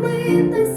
любити.